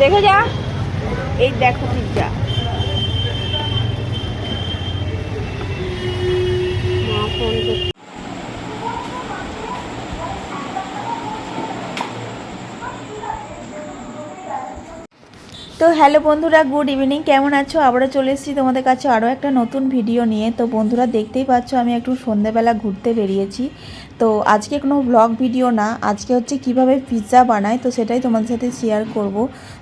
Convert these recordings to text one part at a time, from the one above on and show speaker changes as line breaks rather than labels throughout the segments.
দেখে যা। এই দেখো পিৎজা
তো হ্যালো বন্ধুরা, গুড ইভিনিং। কেমন আছো? আবারও চলে এসেছি তোমাদের কাছে আরও একটা নতুন ভিডিও নিয়ে। তো বন্ধুরা, দেখতেই পাচ্ছ আমি একটু সন্ধেবেলা ঘুরতে বেরিয়েছি। তো আজকে কোনো ব্লগ ভিডিও না, আজকে হচ্ছে কীভাবে পিৎজা বানায়, তো সেটাই তোমাদের সাথে শেয়ার করব।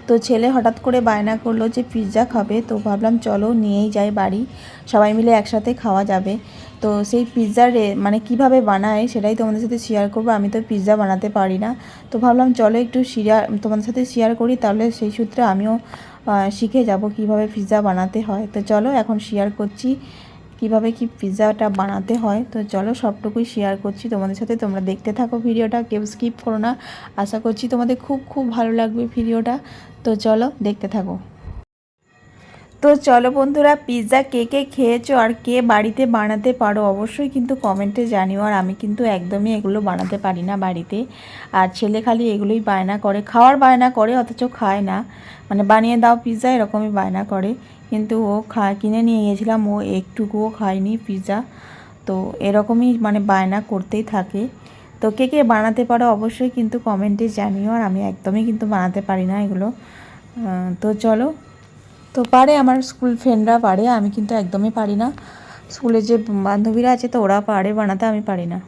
তো ছেলে হঠাৎ করে বায়না করল যে পিৎজা খাবে, তো ভাবলাম চলো নিয়েই যাই বাড়ি। সবাই মিলে একসাথে খাওয়া যাবে। তো সেই পিৎজার মানে কীভাবে বানায় সেটাই তোমাদের সাথে শেয়ার করব। আমি তো পিৎজা বানাতে পারি না। তো ভাবলাম চলো একটু শেয়ার তোমাদের সাথে শেয়ার করি, তাহলে সেই সূত্রে আমিও শিখে যাব কীভাবে পিৎজা বানাতে হয়। তো চলো এখন শেয়ার করছি কীভাবে কি পিৎজাটা বানাতে হয়। তো চলো সবটুকুই শেয়ার করছি তোমাদের সাথে। তোমরা দেখতে থাকো ভিডিওটা, কেউ স্কিপ করো না। আশা করছি তোমাদের খুব খুব ভালো লাগবে ভিডিওটা। তো চলো দেখতে থাকো। তো চলো বন্ধুরা পিৎজা কে কে খেয়েছো আর কে বাড়িতে বানাতে পারো অবশ্যই কিন্তু কমেন্টে জানিও। আর আমি কিন্তু একদমই এগুলো বানাতে পারি না বাড়িতে। আর ছেলে খালি এগুলোই বায়না করে। খাওয়ার বায়না করে, অথচ খায় না। মানে বানিয়ে দাও পিৎজা এরকমই বায়না করে। কিন্তু ও খা, কিনে নিয়ে গিয়েছিলাম ও একটুকুও খায়নি পিৎজা তো এরকমই মানে বায়না করতেই থাকে। তো কে কে বানাতে পারো অবশ্যই কিন্তু কমেন্টে জানিও। আর আমি একদমই কিন্তু বানাতে পারি না এগুলো। তো চলো তো পারে, আমার স্কুল ফ্রেন্ডরা পারে, আমি কিন্তু একদমই পারি না। স্কুলে যে বান্ধবীরা আছে তো ওরা পারে, বানাতে আমি পারি না।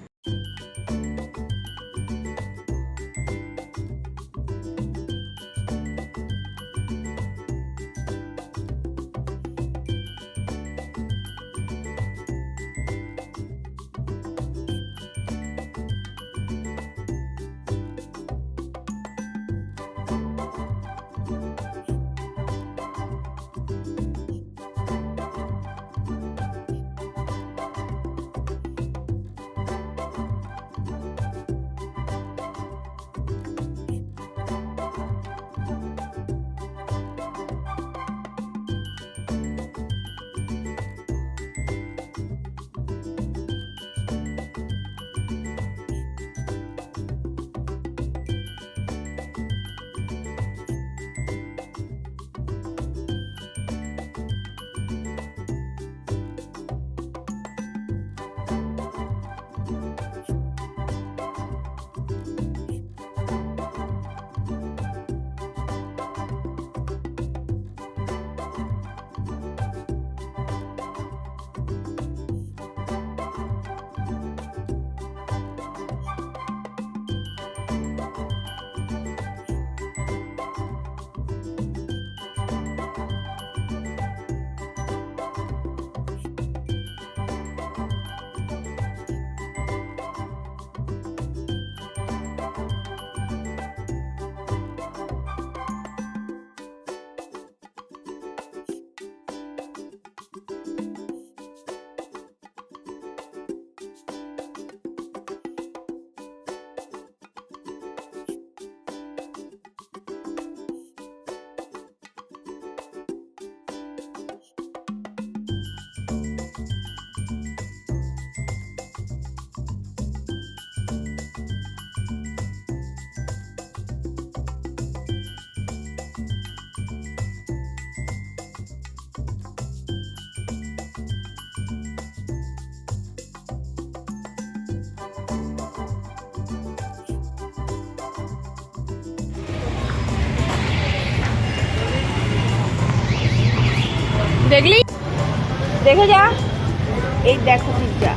দেখলি? দেখে যা। এই দেখো পিৎজা